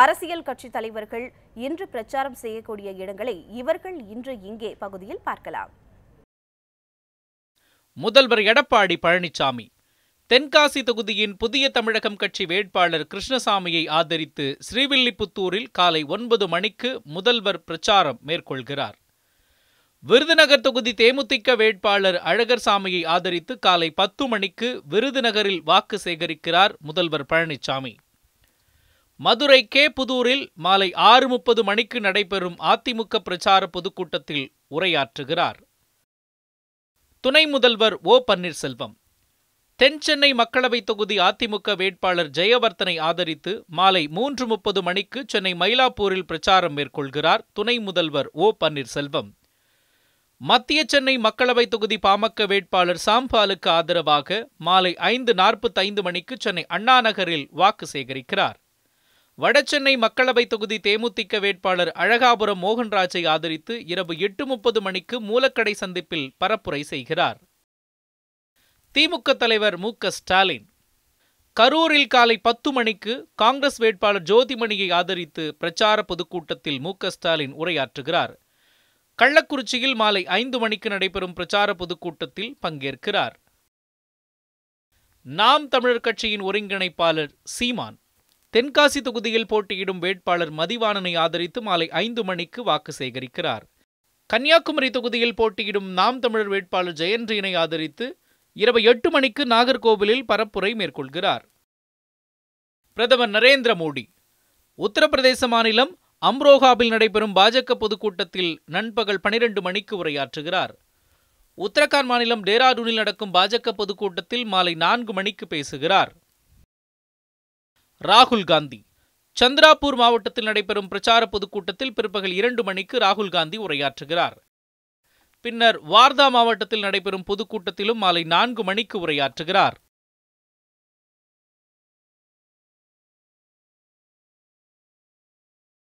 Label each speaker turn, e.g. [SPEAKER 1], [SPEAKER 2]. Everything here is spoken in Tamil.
[SPEAKER 1] அரசியல் கட்சி தலைவர்கள் இன்று பிரச்சாரம் செய்யக்கூடிய இடங்களை இவர்கள் இன்று இங்கே பகுதியில் பார்க்கலாம்.
[SPEAKER 2] முதல்வர் எடப்பாடி பழனிசாமி தென்காசி தொகுதியின் புதிய தமிழகம் கட்சி வேட்பாளர் கிருஷ்ணசாமியை ஆதரித்து ஸ்ரீவில்லிபுத்தூரில் காலை ஒன்பது மணிக்கு முதல்வர் பிரச்சாரம் மேற்கொள்கிறார். விருதுநகர் தொகுதி தேமுதிக வேட்பாளர் அழகர்சாமியை ஆதரித்து காலை பத்து மணிக்கு விருதுநகரில் வாக்கு சேகரிக்கிறார் முதல்வர் பழனிசாமி. மதுரை கே புதூரில் மாலை ஆறு முப்பது மணிக்கு நடைபெறும் அதிமுக பிரச்சார பொதுக்கூட்டத்தில் உரையாற்றுகிறார். துணை முதல்வர் ஓ பன்னீர்செல்வம். தென் சென்னை மக்களவைத் தொகுதி அதிமுக வேட்பாளர் ஜெயவர்த்தனை ஆதரித்து மாலை மூன்று முப்பது மணிக்கு சென்னை மயிலாப்பூரில் பிரச்சாரம் மேற்கொள்கிறார் துணை முதல்வர் ஓ பன்னீர்செல்வம். மத்திய சென்னை மக்களவைத் தொகுதி பாமக வேட்பாளர் சாம்பாலுக்கு ஆதரவாக மாலை ஐந்து நாற்பத்தைந்து மணிக்கு சென்னை அண்ணா நகரில் வாக்கு சேகரிக்கிறார். வடசென்னை மக்களவைத் தொகுதி தேமுதிக வேட்பாளர் அழகாபுரம் மோகன்ராஜை ஆதரித்து இரவு எட்டு முப்பது மணிக்கு மூலக்கடை சந்திப்பில் பரப்புரை செய்கிறார். திமுக தலைவர் மு ஸ்டாலின். கரூரில் காலை பத்து மணிக்கு காங்கிரஸ் வேட்பாளர் ஜோதிமணியை ஆதரித்து பிரச்சார பொதுக்கூட்டத்தில் மு ஸ்டாலின் உரையாற்றுகிறார். கள்ளக்குறிச்சியில் மாலை ஐந்து மணிக்கு நடைபெறும் பிரச்சார பொதுக்கூட்டத்தில் பங்கேற்கிறார். நாம் தமிழர் கட்சியின் ஒருங்கிணைப்பாளர் சீமான். தென்காசி தொகுதியில் போட்டியிடும் வேட்பாளர் மதிவாணனை ஆதரித்து மாலை ஐந்து மணிக்கு வாக்கு சேகரிக்கிறார். கன்னியாகுமரி தொகுதியில் போட்டியிடும் நாம் தமிழர் வேட்பாளர் ஜெயந்திரனை ஆதரித்து இரவு எட்டு மணிக்கு நாகர்கோவிலில் பரப்புரை மேற்கொள்கிறார். பிரதமர் நரேந்திர மோடி உத்தரப்பிரதேச மாநிலம் அம்ரோகாவில் நடைபெறும் பாஜக பொதுக்கூட்டத்தில் நண்பகல் பனிரெண்டு மணிக்கு உரையாற்றுகிறார். உத்தரகாண்ட் மாநிலம் டேராடூனில் நடக்கும் பாஜக பொதுக்கூட்டத்தில் மாலை நான்கு மணிக்கு பேசுகிறார். ராகுல் காந்தி. சந்திராபூர் மாவட்டத்தில் நடைபெறும் பிரச்சார பொதுக்கூட்டத்தில் பிற்பகல் இரண்டு மணிக்கு ராகுல் காந்தி உரையாற்றுகிறார். பின்னர் வார்தா மாவட்டத்தில் நடைபெறும் பொதுக்கூட்டத்திலும் மாலை நான்கு மணிக்கு உரையாற்றுகிறார்.